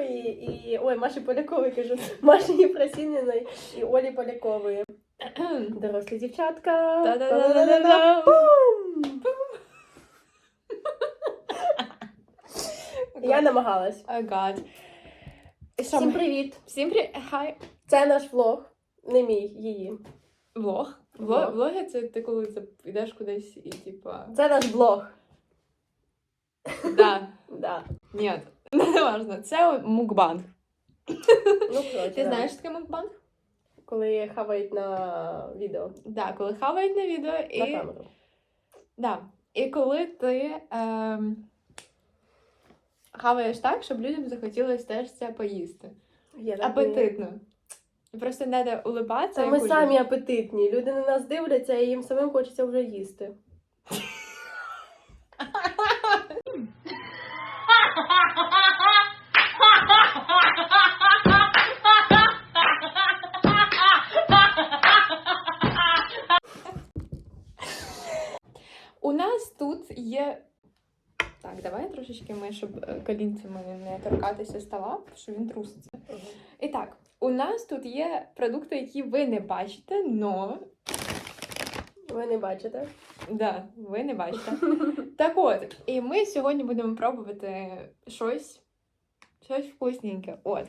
Полякової і. Ой, Маші Полякової кажу. Маші Єфросініної і Олі Полякової. Дорослі дівчатка. Я намагалась. Oh God. Всім привіт! Всім привіт. Хай. Це наш влог. Не мій, її. Влог. Влог. Влог. Влоги це ти коли йдеш кудись і типа. Це наш блог. Да. Да. Ні, не важно. Це мукбанг. Ну, коротше, Ти да. знаєш таке мукбанг? Коли хавають на відео, Да, коли хавають на відео на і. камеру. Да. І коли ти ем, хаваєш так, щоб людям захотілося теж це поїсти. Я так не- Апетитно. Просто треба улибатися. Та і ми кушати. самі апетитні. Люди на нас дивляться, і їм самим хочеться вже їсти. Є. Так, давай трошечки ми, щоб е, колінцями не торкатися стола, що він труситься. І так, у нас тут є продукти, які ви не бачите, но Ви не бачите? да, ви не бачите. Так от, і ми сьогодні будемо пробувати щось, щось вкусненьке. От.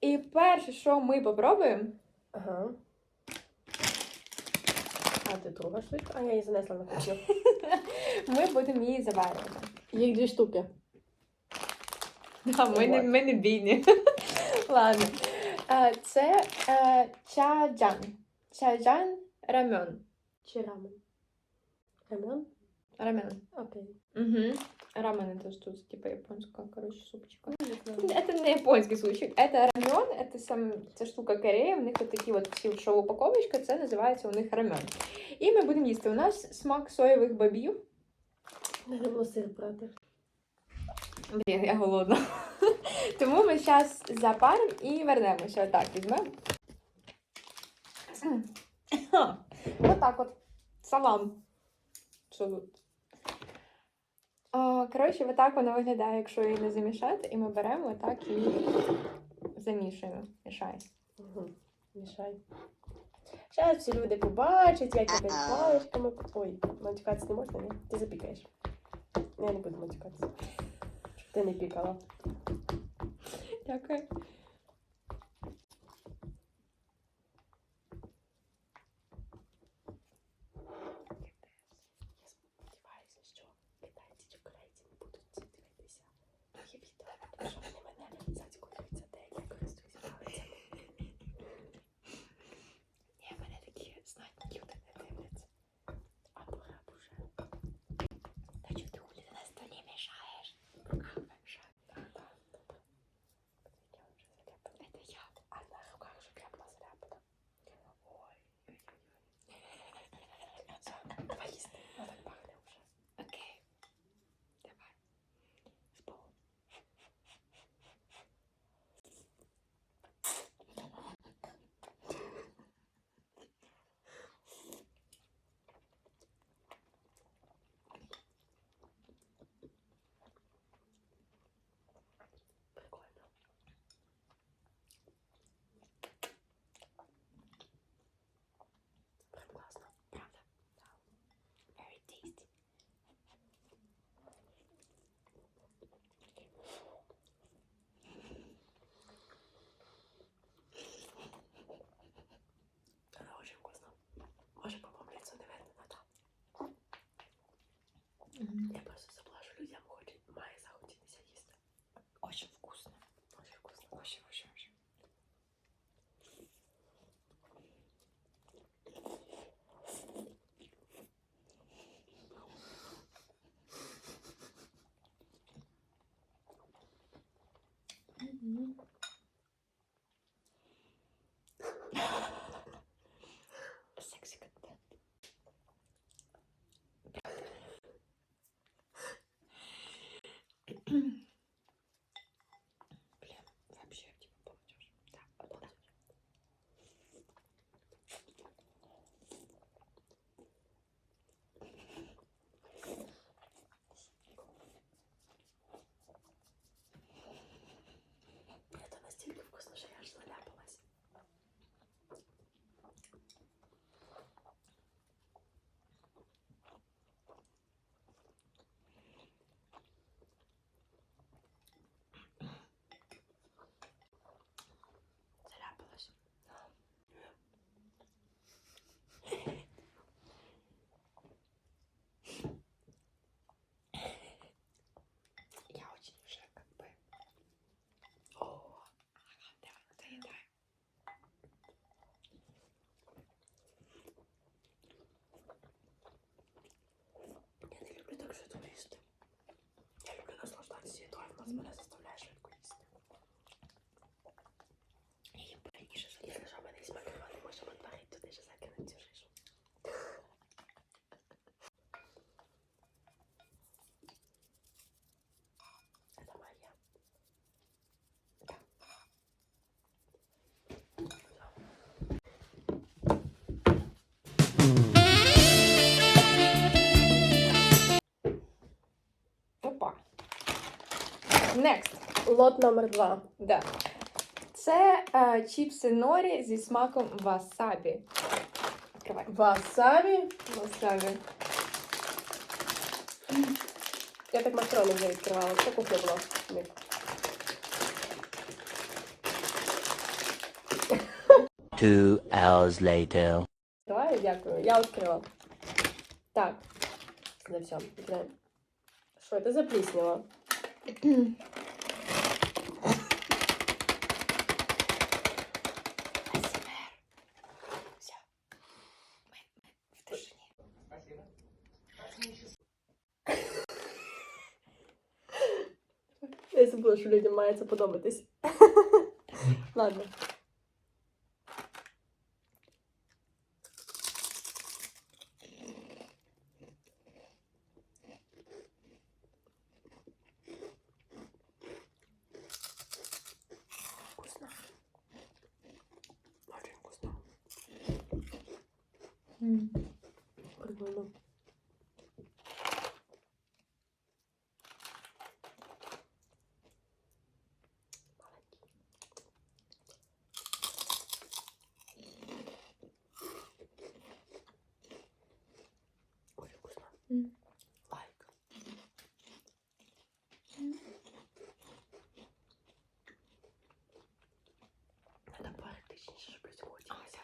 І перше, що ми попробуємо, Ага. А ти друга швидко? А я її занесла на кухню. ми будемо її заварювати. Їх дві штуки. Да, ми, не, ми не бійні. Ладно. Е, Це е, чаджан. Чаджан рамен. Чи рамен? Рамен? Рамен. Окей. Угу. Рамен это что типа японская, короче, супчика. Не знаю. Это не японский случай. Это рамен, это сам це штука Корея. В них от такі от всі шоу упаковочка, це називається у них рамен. І ми будемо їсти. У нас смак соєвих бобів. Треба було сир брати. Блін, я голодна. Тому ми зараз запаримо і вернемося. Отак візьмемо. Отак от. Салам. Що тут? Коротше, отак воно виглядає, якщо її не замішати, і ми беремо отак і замішуємо. Мішай. Угу. Мішай. Зараз всі люди побачать, як я п'ять паличками. Ой, матюкатися не можна, ні? Ти запікаєш. Я не буду матюкатися. Щоб ти не пікала. Дякую. Cosmos. Next. Лот номер два. Да. Це е, чіпси норі зі смаком васабі. Відкривай. Васабі. Васабі. Я так макарони вже відкривала. Це кухня була. Two hours later. Відкриваю, дякую. Я відкрила. Так. За все. Що це за пліснява? Я забула, що людям має це подобатись. Ладно. Лайк. Надо поэтичнее, чтобы люди хотелось.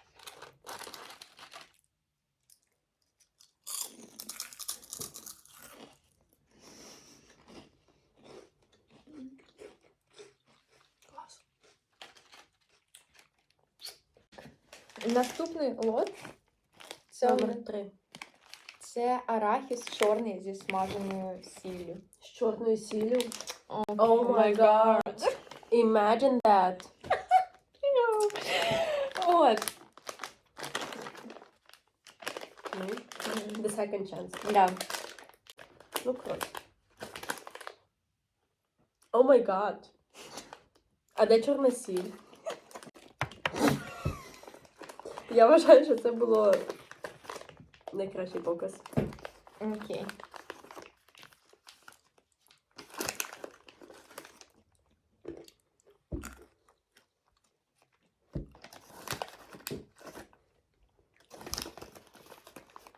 Класс. Наступний лот це, Номер три. це арахіс чорний зі смаженою сіллю. З чорною сіллю. О Oh my god. Imagine that. От. Ну, The second chance. Да. Ну, коротше. О май гад. А де чорна сіль? Я вважаю, що це було найкращий показ. Окей.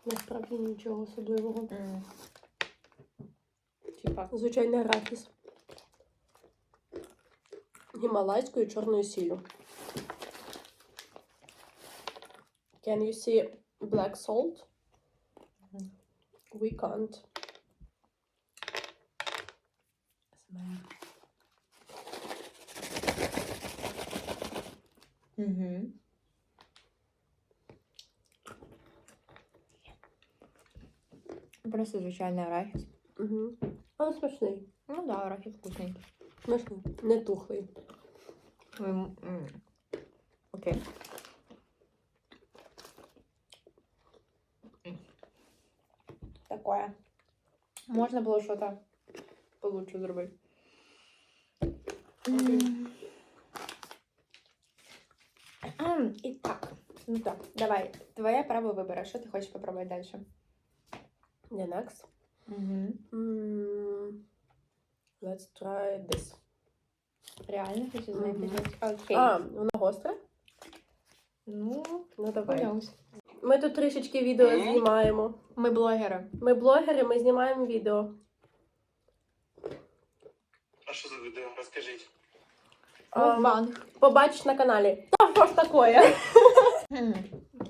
Насправді нічого особливого. М. Типа. Звичайний арахіс. Гімалайською чорною сіллю. Can you see black salt? We can't. Угу. Просто звичайний арахіс. Угу. Але смачний. Ну да, арахіс вкусний. Смачний. Не тухлий. М, м. Такое. Можна було щось получше зробити. Ам, І так. Ну так, давай. Твоє право вибору. Що ти хочеш попробувати далі? Yeah, next. Mm, let's try this. Реально хочу знайти Мгм. щось. Окей. А, воно гостре? Ну, Ну давай. подивимось. Ми тут трішечки відео знімаємо. Ми блогери. Ми блогери, ми знімаємо відео. А що за відео? Розкажіть. А, Побачиш на каналі. Та що ж таке?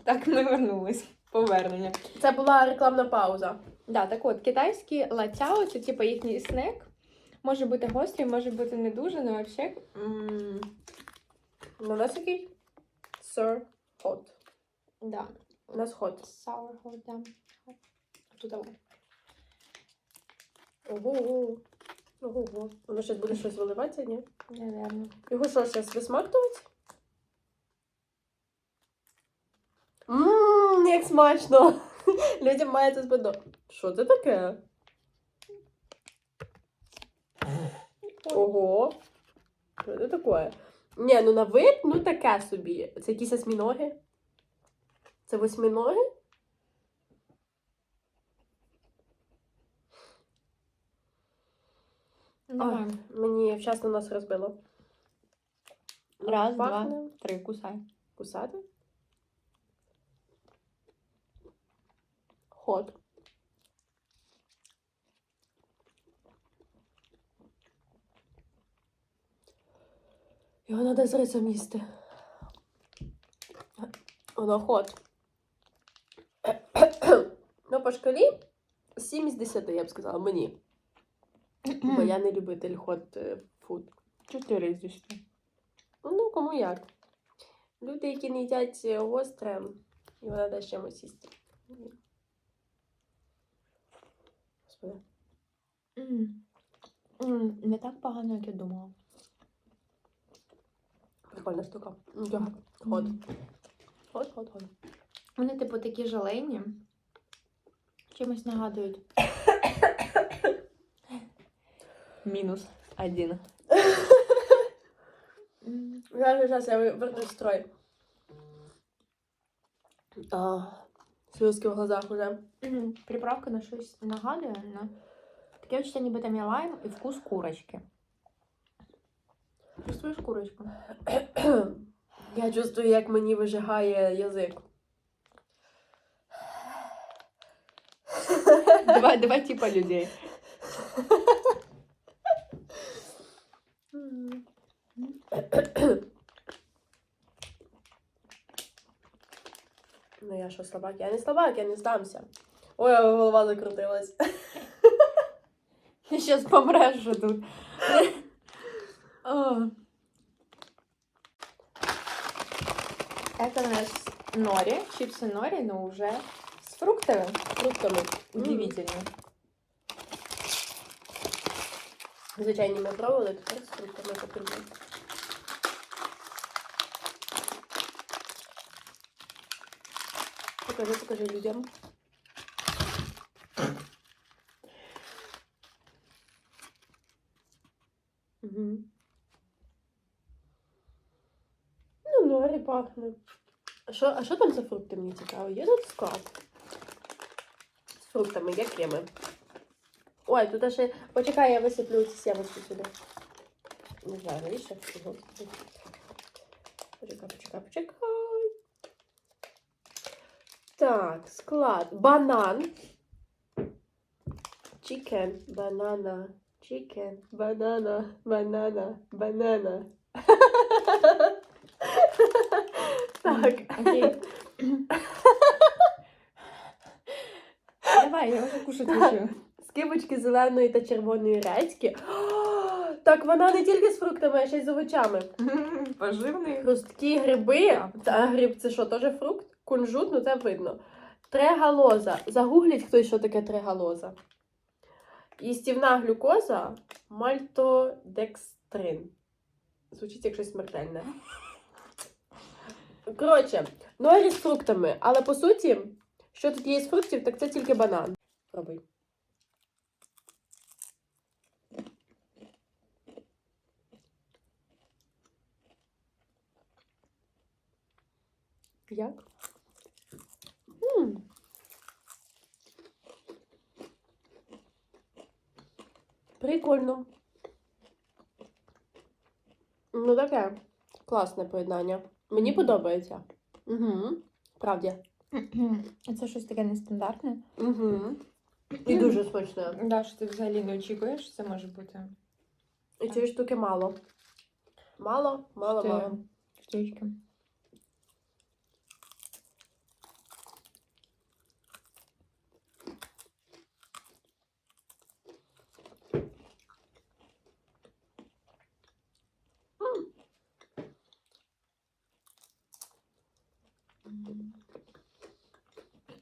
Так, ми вернулись. Повернення. Це була рекламна пауза. Да, так от, китайські латяо це типу їхній снек. Може бути гострий, може бути не дуже, але взагалі. М, Ну, у нас який? Sir hot. Да. У нас hot. Sour hot, да. Тут. Ого. Ого. Воно зараз буде щось виливатися, ні? Наверно. Його що, зараз висмактувати? Ммм, як смачно! Людям має це сподобати. Що це таке? Ого. Що це таке? Ні, ну на вид, ну таке собі. Це якісь осьміноги? Це восьминоги? Давай. Мені вчасно нас розбило. Раз, два, три, кусай. Кусати. Хот. Його треба з рисом їсти. Воно хот. ну, по шкалі 7 з 10, я б сказала, мені. Бо я не любитель хот фуд. Чотири з десяти. Ну, кому як. Люди, які не їдять е, гостре, його треба з чимось їсти. Господи. Не так погано, як я думала. Прикольна штука. Ход. Ход, ход, ход. Вони, типу, такі желейні. Чимось нагадують. Мінус один. Зараз, зараз, я вернусь в строй. А, сльозки в глазах уже. Приправка на щось нагадує. На... Таке відчуття, ніби там є лайм і вкус курочки. Чувствуєш курочку? Я чувствую, як мені вижигає язик. Давай, давай типа людей. Ну я що, слабак? Я не слабак, я не здамся. Ой, голова закрутилась. Ти зараз помреш же тут. Это у нас нори, чипсы нори, но уже с фруктами. Фруктами. Удивительно. Звичайні ми пробували, тепер з фруктами потрібно. Покажи, покажи людям. Угу. Ну, норі пахне. А що, а що там за фрукти мені цікаво? Є тут склад? З фруктами, є креми. Ой, тут ще. Почекай, я висиплю ці сімочки сюди. Не знаю, навіщо? Господи. Почекай, почекай, почекай. Так, склад. Банан. Чикен, банана, чикен, банана, банана, банана. Так. Давай, я уже кушать хочу. Скибочки зеленої та червоної редьки. О, Так вона не тільки з фруктами, а ще й з овочами. Поживний. Хрусткі гриби. Та гриб це що, теж фрукт? Кунжут, ну це видно. Трегалоза. Загугліть хтось, що таке трегалоза. Їстівна глюкоза мальтодекстрин. Звучить як щось смертельне. Коротше, норі з фруктами, але по суті, що тут є з фруктів, так це тільки банан. Пробуй. Як? М. Прикольно. Ну, таке класне поєднання. Мені подобається. Угу. Правді. Це щось таке нестандартне. Угу. І дуже смачне. Да, що ти взагалі не очікуєш, що це може бути. І цієї штуки мало. Мало, мало, мало. Штучки.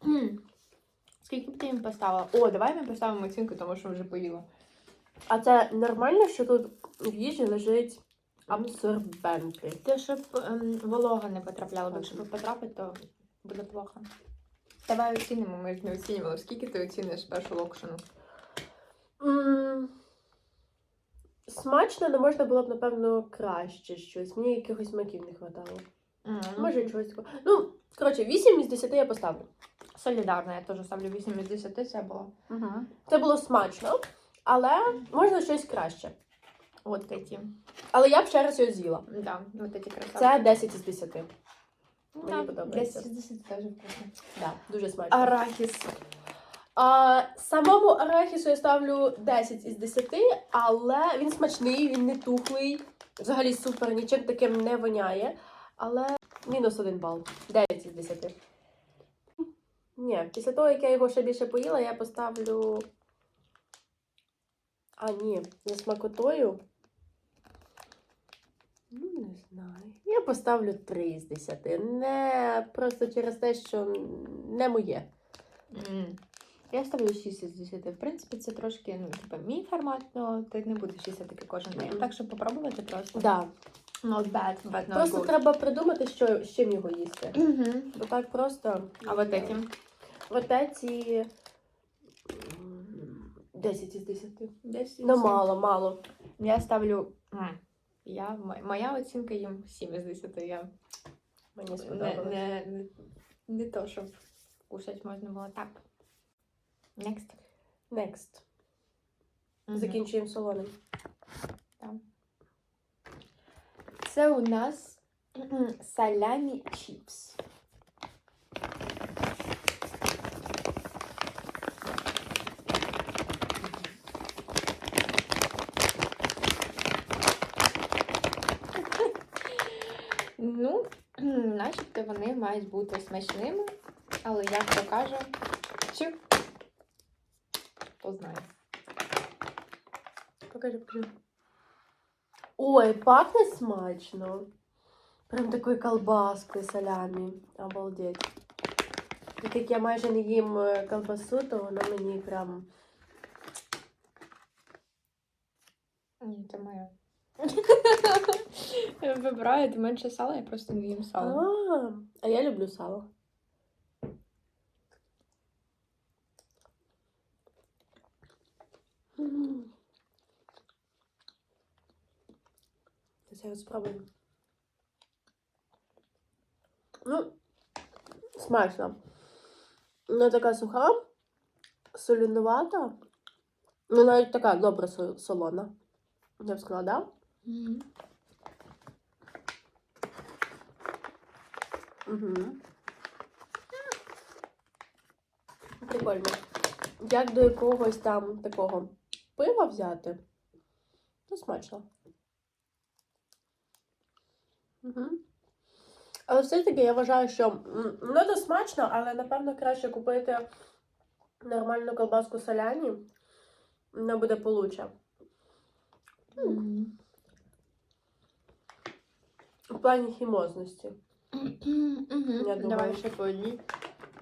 М. Скільки б ти їм поставила? О, давай ми поставимо оцінку, тому що вже поїла. А це нормально, що тут в їжі лежить абсорбенти. Те, щоб ем, волога не потрапляла, бо якщо потрапить, то буде плохо. Давай оцінимо, ми ж не оцінювали. Скільки ти оціниш першу локшину? М, Смачно, але можна було б, напевно, краще щось. Мені якихось смаків не вистачало. Може, чогось такого. Ну, коротше, 8 із 10 я поставлю. Солідарна, я теж ставлю 8 із 10, це було. Це було смачно, Але можна щось краще. От эти. Але я б ще раз його з'їла. Да, вот эти красавчики. Це 10 із 10. Ну, мені да, подобається. 10 з 10 теж вкусно. Да, дуже смачно. Арахіс. А, самому арахісу я ставлю 10 із 10, але він смачний, він не тухлий. Взагалі супер, нічим таким не воняє. Але мінус один бал. 9 із 10. Ні, після того, як я його ще більше поїла, я поставлю. А, ні, за смакотою. Ну, не знаю. Я поставлю 3 із 10. Не просто через те, що не моє. М. Я ставлю 6 із 10. В принципі, це трошки, ну, типа, мій формат, але ти не будеш їсти таки кожен день. Мгм. Так що попробувати просто. Да. Not bad, but not Просто good. треба придумати, що, з чим його їсти. Мгм. Бо так просто. А вот эти? Вот эти... м, 10 із 10. 10 Ну, мало, мало. Я ставлю. Я, моя оцінка їм 7 із 10. Я Мені не, сподобалось. не, не, не то, щоб кушати можна було так. Next. Next. Мгм. Закінчуємо солоним. Це у нас салямі чіпс. Ну, начебто вони мають бути смачними, але як то каже, чи хто знає. Покажи, покажи. Ой, пахне смачно. Прям такою колбаскою салямі. Обалдеть. Так як я майже не їм е, колбасу, то вона мені прям. Ні, це моє. Я вибираю менше сала, я просто не їм сало. А, я люблю сало. Зараз спробуємо. Ну, смачно. Вона така суха, солінувата. Ну, навіть така добра со- солона. Я б сказала, да? Мгм. Угу. Прикольно. Як до якогось там такого пива взяти, то смачно. Угу. Але все-таки я вважаю, що ну, то смачно, але напевно краще купити нормальну колбаску соляні. Вона буде получше. Мгм. В плані хімозності. Я думаю. Давай ще по одній.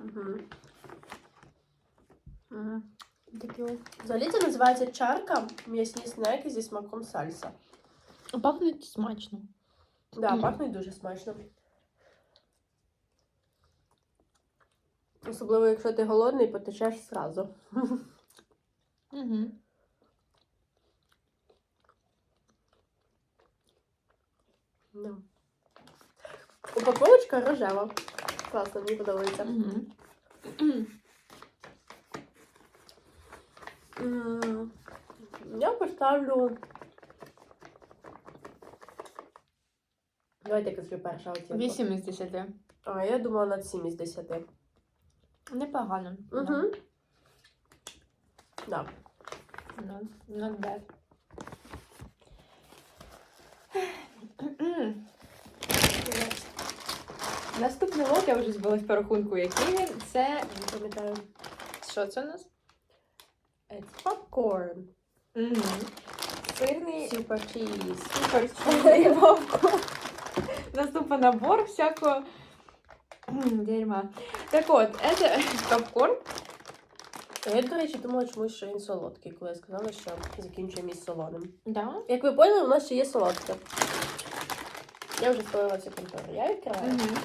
Угу. Угу. Такі. Взагалі це називається чарка м'ясні снеки зі смаком сальса. Пахнуть смачно. Да, Мгм. пахнуть дуже смачно. Особливо, якщо ти голодний, потечеш зразу. Угу. Да. Упаковочка рожева. Класно, мені подобається. Я поставлю. Давайте я скажу перша оцінка. 8 із 10. А, я думала на 7 із 10. Непогано. Угу. Да. Not, not bad. Наступний лот, я вже збилась по рахунку, який він. Це. Не пам'ятаю. Що це у нас? It's popcorn. Угу. Сирний Super cheese. суперчний вовку. Наступний набор всякого дерьма. Так от, це попкорн. Я, до речі, думала чомусь, що він солодкий, коли я сказала, що закінчуємо із солоним. Да. Як ви поняли, у нас ще є солодке. Я вже спалила всю контору. Я відкриваю. Угу.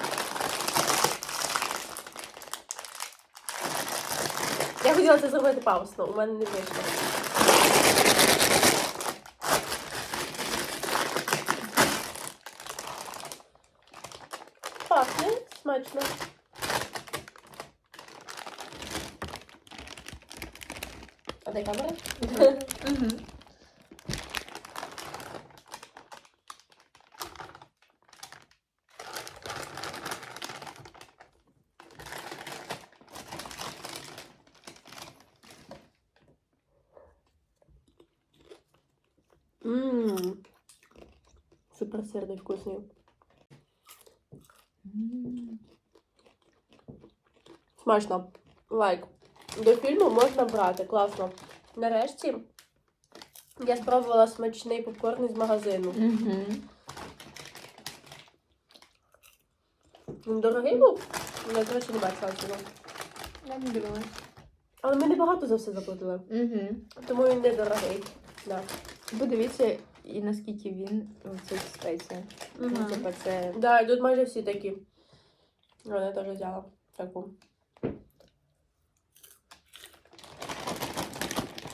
Я хотіла це зробити паусно, у мене не вийшло. Пахне смачно. А де камера? Угу. Ммм. Супер сирний вкусний. Смачно. Лайк. До фільму можна брати. Класно. Нарешті я спробувала смачний попкорн із магазину. Угу. Він дорогий був? Я, до речі, не бачила цього. Я не дивилась. Але ми небагато за все заплатили. Угу. Тому він недорогий. Да. Подивіться, і наскільки він в цих спеціях. Ну, типа, це Да, і тут майже всі такі. Вона теж взяла таку.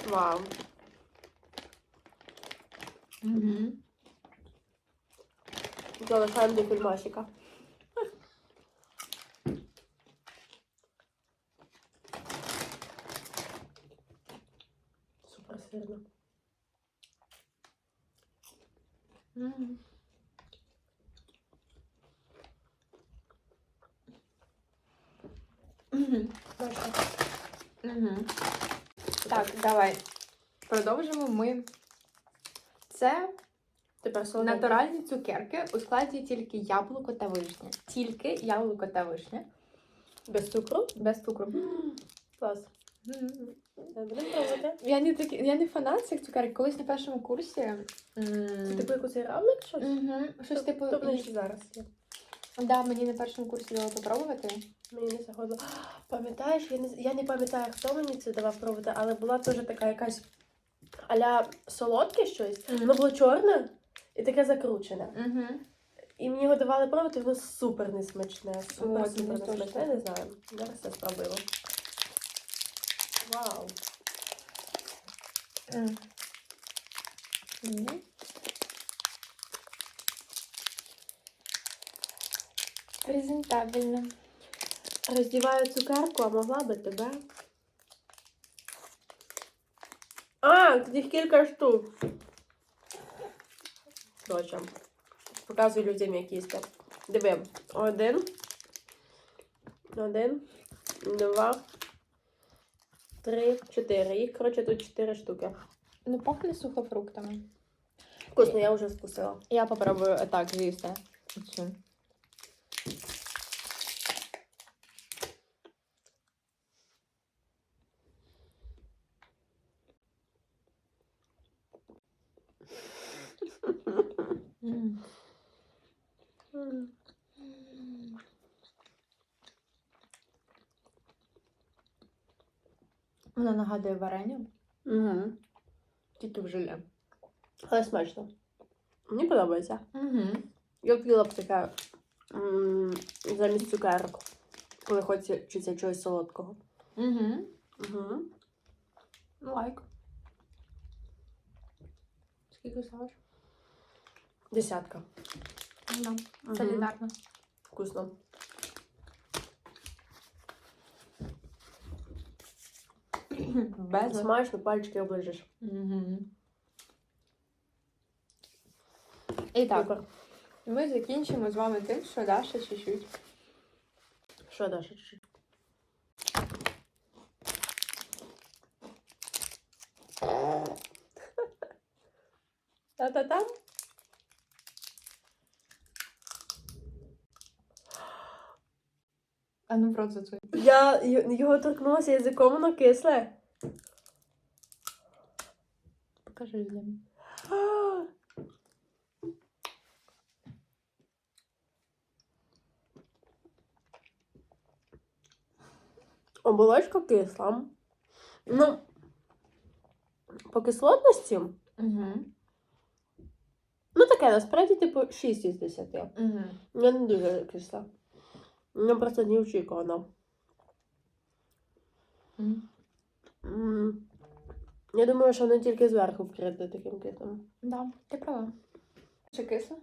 Вау. Угу. Залишаємо до фільмасика. Супер сирно. Угу. Угу. Угу. Так, давай. Продовжимо ми. Це Тепер натуральні цукерки у складі тільки яблуко та вишня. Тільки яблуко та вишня. Без цукру? Без цукру. Клас. Будемо пробувати. Я не такі, я не фанат цих цукерок. Колись на першому курсі. Це типу якийсь равлик щось? Мгм. Щось типу. Тобто і зараз. Да, мені на першому курсі дали попробувати. Мені не заходило. Пам'ятаєш, я не, я не пам'ятаю, хто мені це давав пробувати, але була теж така якась аля солодке щось. Мгм. Воно було чорне і таке закручене. Угу. І мені його давали пробувати, воно супер несмачне. Супер, супер несмачне, не знаю. Зараз я спробую. Вау. Презентабельно. Роздіваю цукерку, а могла би тебе. А, їх кілька штук. Коротше, показую людям, як їсти. Диви, один. Один, два, три, чотири. Їх, коротше, тут чотири штуки. Ну, пахне сухофруктами. Вкусно, я вже вкусила. Я попробую так з'їсти. Оцю. М. Вона нагадує варення, Угу. тільки в желе. Але смачно. Мені подобається. Угу. Я б б таке замість цукерок, коли хочеться чогось солодкого. Угу. Угу. Лайк. Скільки ставиш? Десятка. Да. Мгм. Солідарно. Вкусно. Без Смачно, пальчики оближеш. Угу. І так, Супер. ми закінчимо з вами тим, що Даша чуть-чуть. Що Даша? чуть-чуть? Та-та-там. А ну в рот зацуй. Я й- його торкнулася язиком, воно кисле. Покажи людям. Оболочка кисла. Ну, по кислотності, Угу. ну таке, насправді, типу, 6 із 10. Угу. Я не дуже кисла. Ну, просто неочікувано. М, Я думаю, що воно тільки зверху вкрите таким кислим. Да, ти права. Чи кисло?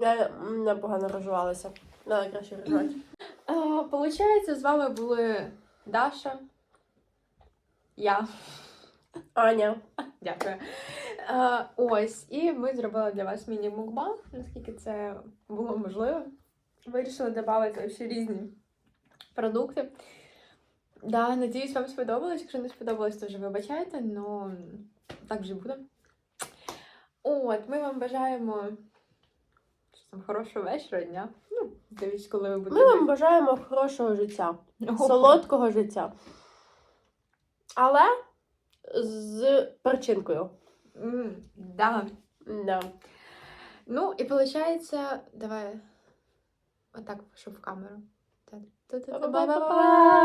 Я непогано розжувалася. Давай краще розжувати. Получається, з вами були Даша Я. Аня. Дякую. Е, ось, і ми зробили для вас міні-мукбанг, наскільки це було можливо. Вирішили додати ще різні продукти. Да, надіюсь, вам сподобалось. Якщо не сподобалось, то вже вибачайте, але так вже буде. От, ми вам бажаємо там, хорошого вечора, дня. Ну, дивіться, коли ви будете. Ми вам бажаємо хорошого життя, солодкого життя. Але з перчинкою. Mm, да. Да. Ну, і виходить, давай отак, щоб в камеру. Та-та-та-та-та-ба-ба-ба. Па-па-па-па.